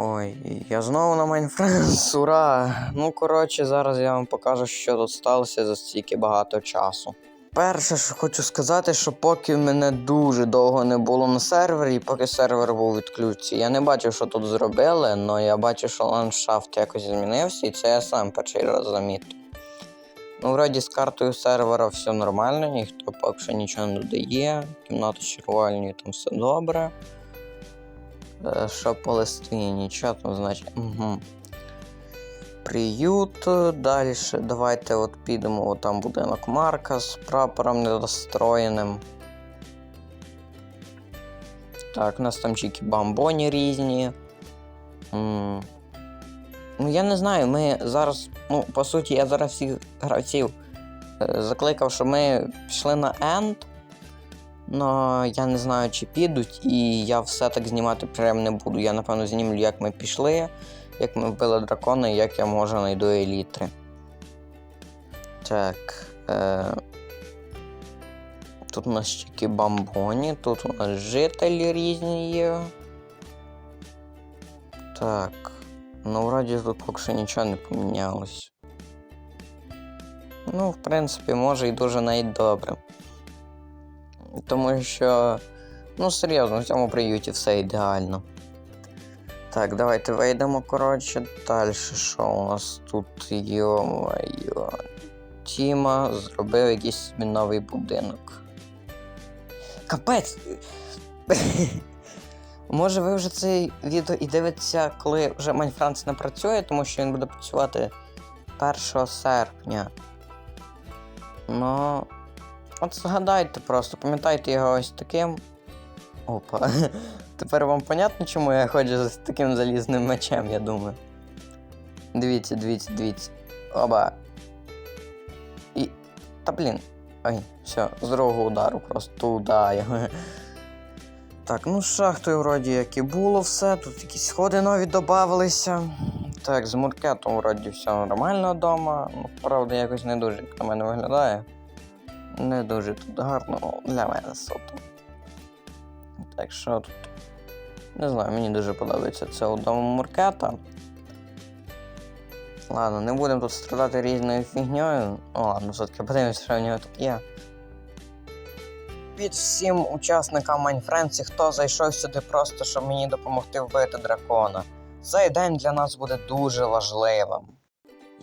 Ой, я знову на Майнфренс, ура! Ну, коротше, зараз я вам покажу, що тут сталося за стільки багато часу. Перше, що хочу сказати, що поки мене дуже довго не було на сервері, і поки сервер був відключці, я не бачив, що тут зробили, але я бачив, що ландшафт якось змінився, і це я сам перший раз замітив. Ну, вроді з картою сервера все нормально, ніхто поки що нічого не додає, кімната червальні, там все добре. Е, Що по листві, нічого там значить. Угу. Приют. Далі давайте от підемо, от там будинок Марка з прапором недостроєним. Так, у нас там тільки бамбоні різні. М. Ну, я не знаю, ми зараз, ну, по суті, я зараз всіх гравців е, закликав, що ми пішли на енд. Но я не знаю, чи підуть, і я все так знімати прям не буду. Я напевно знімлю, як ми пішли, як ми вбили дракона і як я може знайду елітри. Так. Е... Тут у нас тільки бамбоні, тут у нас жителі різні є. Так. Ну, вроді тут поки що нічого не помінялось. Ну, в принципі, може і дуже навіть добре. Тому що, ну серйозно, в цьому приюті все ідеально. Так, давайте вийдемо, коротше. Далі, що у нас тут йо-моє. Тіма зробив якийсь собі новий будинок. Капець! Може ви вже це відео і дивитеся, коли вже Майнфранц не працює, тому що він буде працювати 1 серпня. Ну. От згадайте просто, пам'ятайте його ось таким. Опа. Тепер вам понятно, чому я ходжу з таким залізним мечем, я думаю. Дивіться, дивіться, дивіться. Оба. І. Та блін. Ой, все, з другого удару просто туди. Так, ну з шахтою вроді як і було все. Тут якісь сходи нові додавалися. Так, з муркетом вроді все нормально вдома. Ну, правда, якось не дуже як на мене виглядає. Не дуже тут гарно ну, для мене суто. Так що тут. Не знаю, мені дуже подобається це у дому Муркета. Ладно, не будемо тут страдати різною фігньою. О, ладно, все-таки подивимося, що в нього тут є. Під всім учасникам Майнфренці, хто зайшов сюди просто, щоб мені допомогти вбити дракона. Цей день для нас буде дуже важливим.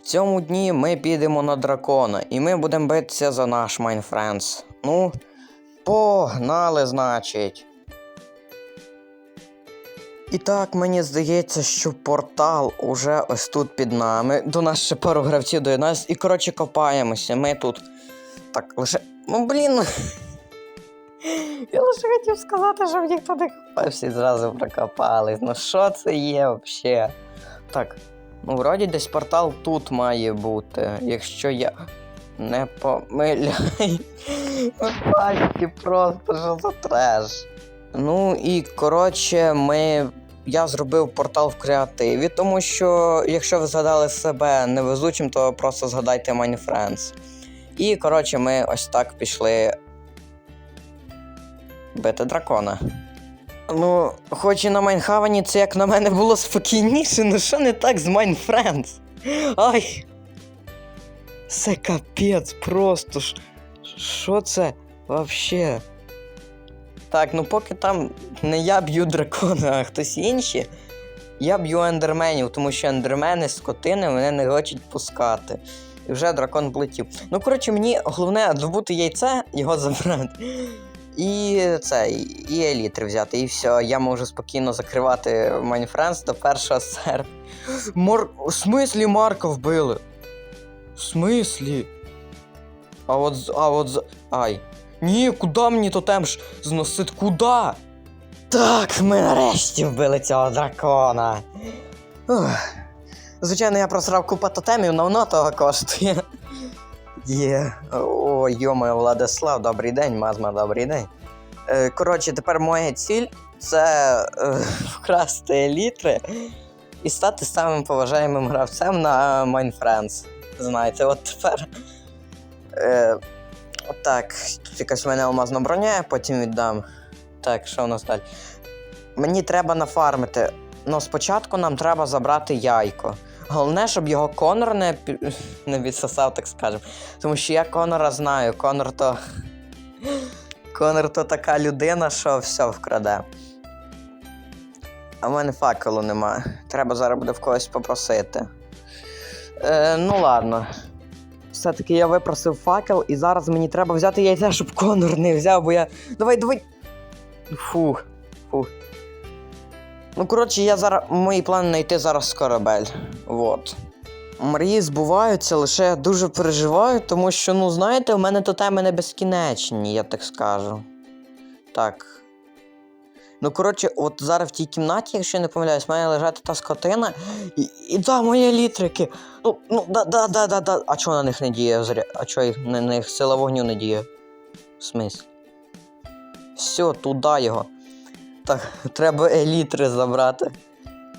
Цьому дні ми підемо на дракона, і ми будемо битися за наш Майнфренс. Ну, погнали, значить. І так, мені здається, що портал уже ось тут під нами. До нас ще пару гравців до нас. І коротше копаємося. Ми тут. Так, лише. Ну блін. Я лише хотів сказати, щоб ніхто не копав, всі зразу прокопались. Ну що це є взагалі? Так, ну вроді десь портал тут має бути, якщо я не помиляю. Бачите, просто що за треш. Ну і коротше, ми. Я зробив портал в креативі, тому що якщо ви згадали себе невезучим, то просто згадайте Майнфренс. І коротше, ми ось так пішли бити дракона. Ну, хоч і на Майнхавені це як на мене було спокійніше, ну що не так з Майнфрендс? Ай! Це капець просто. Що це вообще? Так, ну поки там не я б'ю дракона, а хтось інший, я б'ю ендерменів, тому що ендермени скотини мене не хочуть пускати. І вже дракон полетів. Ну, коротше, мені головне добути яйце, його забрати. І це, і елітри взяти, і все, я можу спокійно закривати Майнфренс до 1 серпня. Мор... В смислі Марка вбили? В смислі? А от а от Ай. Ні, куди мені тотем ж зносить? Куди? Так, ми нарешті вбили цього дракона. Ух. Звичайно, я просрав купа тотемів, но воно того коштує. Є. О, йомо, Владислав, добрий день, Мазма, добрий день. Е, коротше, тепер моя ціль це е, вкрасти елітри і стати самим поважаємим гравцем на Майнфренс. Знаєте, от тепер. Е, так, якась в мене алмазна броня, потім віддам. Так, що у нас далі? Мені треба нафармити Ну, спочатку нам треба забрати яйко. Головне, щоб його Конор не, не відсосав, так скажемо. Тому що я Конора знаю. Конор то. Конор то така людина, що все вкраде. А в мене факелу нема. Треба зараз буде в когось попросити. Е, ну ладно. Все-таки я випросив факел, і зараз мені треба взяти яйця, щоб Конор не взяв, бо я. Давай, давай. Фух, фух. Ну, коротше, я зараз. Мої плани знайти зараз корабель. Вот. Мрії збуваються, лише я дуже переживаю, тому що, ну, знаєте, в мене то теми не безкінечні, я так скажу. Так. Ну, коротше, от зараз в тій кімнаті, якщо я не помиляюсь, має лежати та скотина. І, і да, мої літрики. Ну, ну, да, да, да, да, да. А чого на них не діє? А чого на них сила вогню не діє? В смислі? Все, туди його. Так, треба елітри забрати.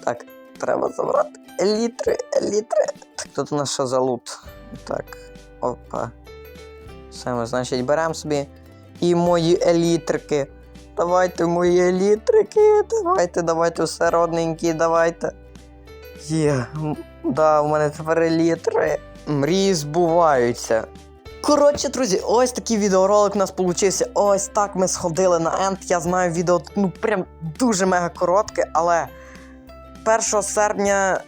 Так, треба забрати елітри, елітри. Так, тут у нас що за лут? Так, опа. Все, ми, значить, беремо собі і мої елітрики. Давайте мої елітрики, давайте, давайте, все родненькі, давайте. Є, да, у мене тепер елітри. Мрії збуваються. Коротше, друзі, ось такий відеоролик у нас получився. Ось так ми сходили на Енд. Я знаю, відео ну прям дуже мега коротке, але 1 серпня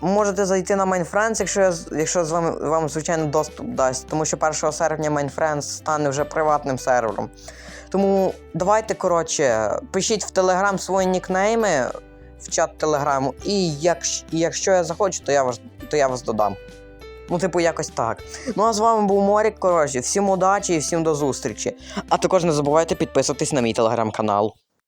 можете зайти на MindFriends, якщо, якщо з вами, вам, звичайно, доступ дасть. Тому що 1 серпня MindFriends стане вже приватним сервером. Тому давайте, коротше, пишіть в Телеграм свої нікнейми в чат Телеграму, і якщо, якщо я захочу, то я вас, то я вас додам. Ну, типу, якось так. Ну а з вами був Морік. Коротше, всім удачі і всім до зустрічі. А також не забувайте підписуватись на мій телеграм-канал.